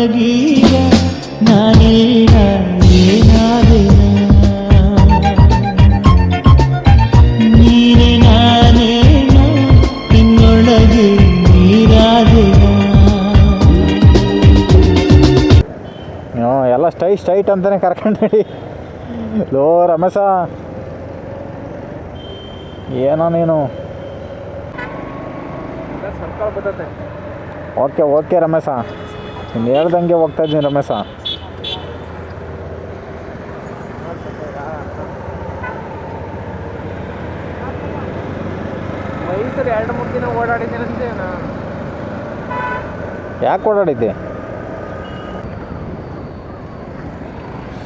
ನಿನ್ನೊಳಗೀಗ ನಾನೇನ ಏನಾದೆನ ನೀನೆ ನಾನೇನ ನಿನ್ನೊಳಗೆ ನೀರಾದೆನ? ಹ್ಞೂ ಎಲ್ಲ ಸ್ಟೈ ಸ್ಟೈಟ್ ಅಂತಾನೆ ಕರ್ಕೊಂಡು ಹೇಳಿ ಲೋ ರಮೇಶ. ಏನೋ ನೀನು? Okay okay Ramesha. ನೀನು ಹೇಳ್ದಂಗೆ ಹೋಗ್ತಾ ಇದ್ದೀನಿ ರಮೇಶ. ಎರಡು ಮೂರು ದಿನ ಯಾಕೆ ಓಡಾಡಿದ್ದೆ?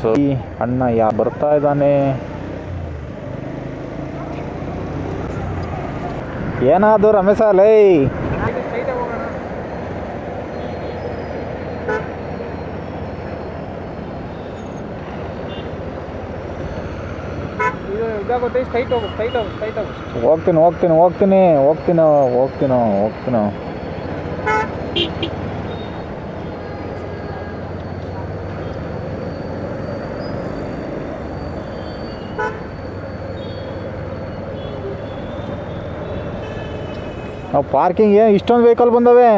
ಸೊ ಈ ಅಣ್ಣ ಯಾ ಬರ್ತಾ ಇದ್ದಾನೆ? ಏನಾದ್ರು ರಮೇಶ ಲೈ ಸ್ಟ್ರೈಟಾಗಿ ಹೋಗೋಣ ಇದು ಇದಾಗುತ್ತೆ ಸ್ಟ್ರೈಟ್ ಹೋಗು ಸ್ಟ್ರೈಟ್ ಹೋಗು ಸ್ಟ್ರೈಟ್ ಹೋಗು. ಹೋಗ್ತೀನಿ ಹೋಗ್ತೀನಿ ಹೋಗ್ತೀನಿ ಹೋಗ್ತೀನೋ ಹೋಗ್ತೀನೋ ಹೋಗ್ತೀನೋ. ನಾವು ಪಾರ್ಕಿಂಗ್ ಏನು ಇಷ್ಟೊಂದು ವೆಹಿಕಲ್ ಬಂದವೆ.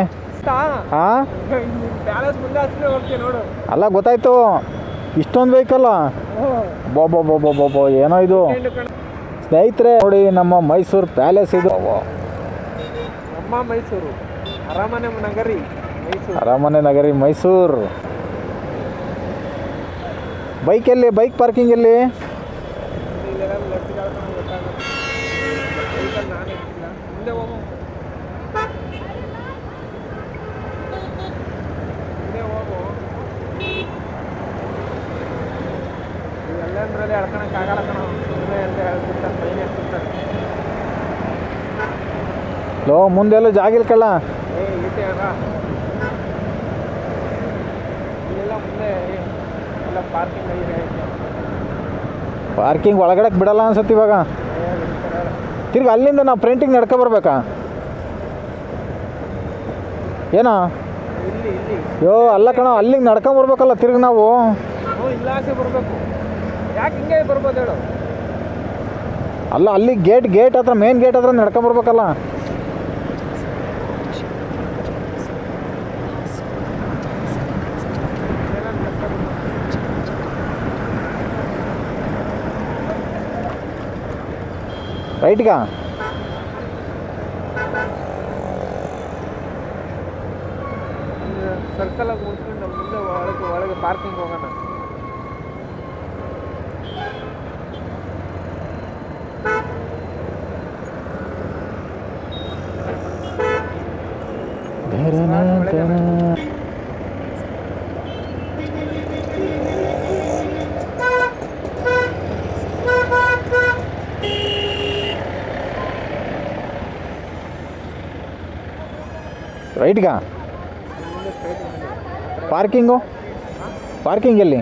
ಹಾಂ ಅಲ್ಲ ಗೊತ್ತಾಯ್ತು. ಇಷ್ಟೊಂದು ವೆಹಿಕಲ್ಲ ಬೋ ಬೋ ಬೋ ಬೋ ಬೋ ಬೋ ಏನೋ ಇದು? ಸ್ನೇಹಿತರೆ ನೋಡಿ ನಮ್ಮ ಮೈಸೂರು ಪ್ಯಾಲೇಸ್ ಇದು. ನಮ್ಮ ಮೈಸೂರು. ಅರಮನೆ ನಗರಿ ಮೈಸೂರು. ಅರಮನೆ ನಗರಿ ಮೈಸೂರು. ಬೈಕ್ ಎಲ್ಲಿ? ಬೈಕ್ ಪಾರ್ಕಿಂಗ್ ಎಲ್ಲಿ ಲೆಫ್ಟ್ ಕಳ್ಕೊಂಡು ಗೊತ್ತಾಗುತ್ತೆ ವೆಹಿಕಲ್ ನಾನು ಇಟ್ಟಿಲ್ಲ ಮುಂದೆ ಹೋಗು ಮುಂದೆ ಹೋಗು ಇವೆಲ್ಲಂದ್ರಲ್ಲಿ ಎಳ್ಕೊಳಕ್ಕೆ ಆಗಲ್ಲ ಕಣ. ಅಂತ ಹೇಳ್ತಿರ್ತಾರೆ ಫೈನ್ ಎತ್ತಿರ್ತಾರೆ ಲೋ ಮುಂದೆಲ್ಲೂ ಜಾಗ ಇಲ್ಕಲ್ಲ ಏ ಈಟೆ ಆಗ ಇಲ್ಲೆಲ್ಲ ಮುಂದೆ ಎಲ್ಲ ಪಾರ್ಕಿಂಗ್ ಒಳಗಡೆ ಬಿಡಲ್ಲ ಅನ್ಸತ್ತೆ ಇವಾಗ. ತಿರ್ಗಿ ಅಲ್ಲಿಂದ ನಾವು ಪ್ರಿಂಟಿಂಗ್ ನಡ್ಕೊ ಬರ್ಬೇಕಾ? ಏನೋ? ಯೋ ಅಲ್ಲ ಕಣ ಅಲ್ಲಿಗೆ ನಡ್ಕೊಂಡ್ ಬರ್ಬೇಕಲ್ಲ ತಿರ್ಗಿ ನಾವು. ಇಲ್ಲ ಆಸೆ ಬರಬೇಕು. ಯಾಕೆ ಹಿಂಗೆ ಬರ್ಬೋದು ಹೇಳು? ಅಲ್ಲ ಅಲ್ಲಿ ಗೇಟ್ ಗೇಟ್ ಹತ್ರ ಮೇನ್ ಗೇಟ್ ಹತ್ರ ನಡ್ಕೊಂಡ್ ಬರ್ಬೇಕಲ್ಲ. ರೈಟ್ಗ ಸರ್ಕಲ್ ಆಗಿ ಮುಂದೆ ಒಳಗೆ ಒಳಗೆ ಪಾರ್ಕಿಂಗ್ ಹೋಗೋಣ. ರೈಟ್ಗ ಮುಂದೆ ಸ್ಟ್ರೈಟ್ ಮುಂದೆ ಪಾರ್ಕಿಂಗು ಪಾರ್ಕಿಂಗ್ ಎಲ್ಲಿ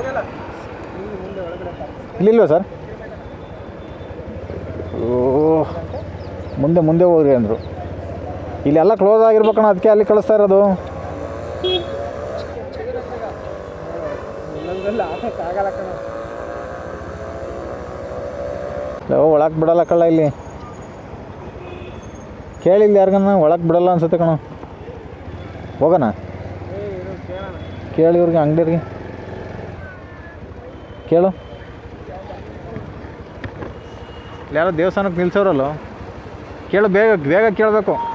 ಇರಲ್ಲ ಇಲ್ಲಿ ಮುಂದೆ ಒಳಗಡೆ ಪಾರ್ಕಿಂಗ್ ಇಲ್ಲಿಲ್ವಾ ಸರ್? ಓ, ಮುಂದೆ ಮುಂದೆ ಹೋಗ್ರಿ ಅಂದರು. ಇಲ್ಲೆಲ್ಲ ಕ್ಲೋಸ್ ಆಗಿರ್ಬೇಕಣ್ಣ ಅದಕ್ಕೆ ಅಲ್ಲಿ ಕಳಿಸ್ತಾ ಇರೋದು. ಒಳಕ್ ಒಳಗೆ ಬಿಡಲ್ಲ ಕಳ್ಳ ಇಲ್ಲಿ. ಕೇಳಿಲ್ಲ ಯಾರಿಗನ್ನ ಒಳಗೆ ಬಿಡಲ್ಲ ಅನ್ಸುತ್ತೆ ಕಣ. ಹೋಗೋಣ? ಕೇಳಿ ಇವ್ರಿಗೆ, ಅಂಗಡಿಯವ್ರಿಗೆ. ಕೇಳು. ಯಾರೋ ದೇವಸ್ಥಾನಕ್ಕೆ ನಿಲ್ಸೋರಲ್ಲೋ? ಕೇಳು ಬೇಗ ಬೇಗ ಕೇಳಬೇಕು.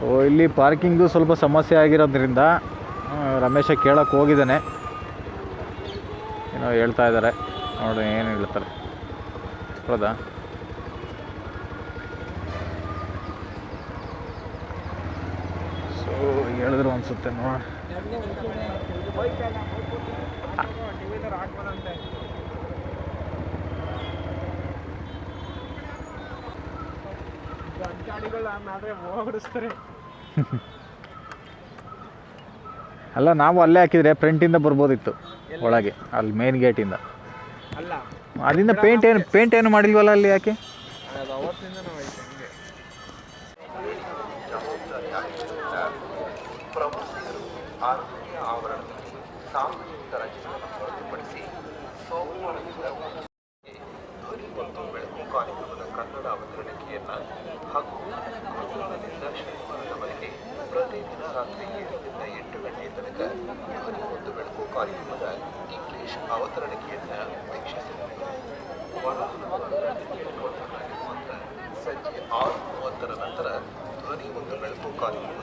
ಸೊ ಇಲ್ಲಿ ಪಾರ್ಕಿಂಗ್ದು ಸ್ವಲ್ಪ ಸಮಸ್ಯೆ ಆಗಿರೋದ್ರಿಂದ ರಮೇಶ ಕೇಳಕ್ಕೆ ಹೋಗಿದ್ದಾನೆ ಏನೋ ಹೇಳ್ತಾ ಇದ್ದಾರೆ ನೋಡಿ ಏನು ಹೇಳ್ತಾರೆ ಹೌದಾ ಸೊ ಹೇಳಿದ್ರು ಅನ್ಸುತ್ತೆ ನೋಡ ಅಲ್ಲ ನಾವು ಅಲ್ಲೇ ಹಾಕಿದ್ರೆ ಫ್ರಂಟಿಂದ ಬರ್ಬೋದಿತ್ತು ಒಳಗೆ ಅಲ್ಲಿ ಮೇನ್ ಗೇಟಿಂದ ಅಲ್ಲ. ಅಲ್ಲಿಂದ ಪೇಂಟ್ ಏನು ಪೇಂಟ್ ಏನು ಮಾಡಿಲ್ವಲ್ಲ ಅಲ್ಲಿ ಯಾಕೆ? ಆವರಣದಲ್ಲಿ ಸಾರ್ವಜನಿಕ ರಜೆಗಳನ್ನು ಹೊರತುಪಡಿಸಿ ಸೋಮವಾರದಿಂದ ಧ್ವನಿ ಮತ್ತು ಬೆಳಕು ಕಾರ್ಯಕ್ರಮದ ಕನ್ನಡ ಅವತರಣಿಕೆಯನ್ನ ಹಾಗೂ ಗುರುವಾರದಿಂದ ಶನಿವಾರದವರೆಗೆ ಪ್ರತಿದಿನ ರಾತ್ರಿ ಏಳರಿಂದ ಎಂಟು ಗಂಟೆ ತನಕ ಧ್ವನಿ ಮತ್ತು ಬೆಳಕು ಕಾರ್ಯಕ್ರಮದ ಇಂಗ್ಲಿಷ್ ಅವತರಣಿಕೆಯನ್ನ ವೀಕ್ಷಿಸಬಹುದು ಸಂಜೆ ಆರು ಮೂವತ್ತರ ನಂತರ ಧ್ವನಿ ಒಂದು ಬೆಳಕು ಕಾರ್ಯಕ್ರಮ